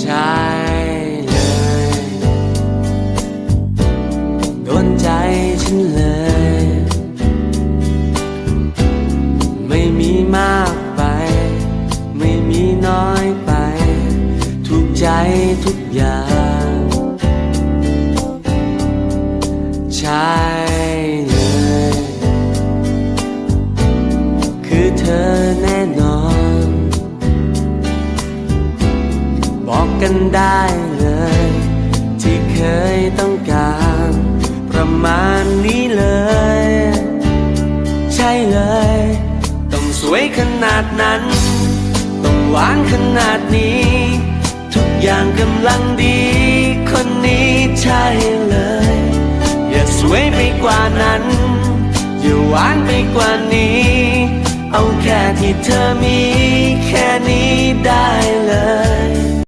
ใช่เลยโดนใจฉันเลย ไม่มีมากไป ไม่มีน้อยไปถูกใจทุกอย่าง ใช่ กันได้เลย ที่เคยต้องการ ประมาณนี้เลย ใช่เลย ต้องสวยขนาดนั้น ต้องหวานขนาดนี้ ทุกอย่างกำลังดี คนนี้ใช่เลย อย่าสวยไปกว่านั้น อย่าหวานไปกว่านี้ เอาแค่ที่เธอมีแค่นี้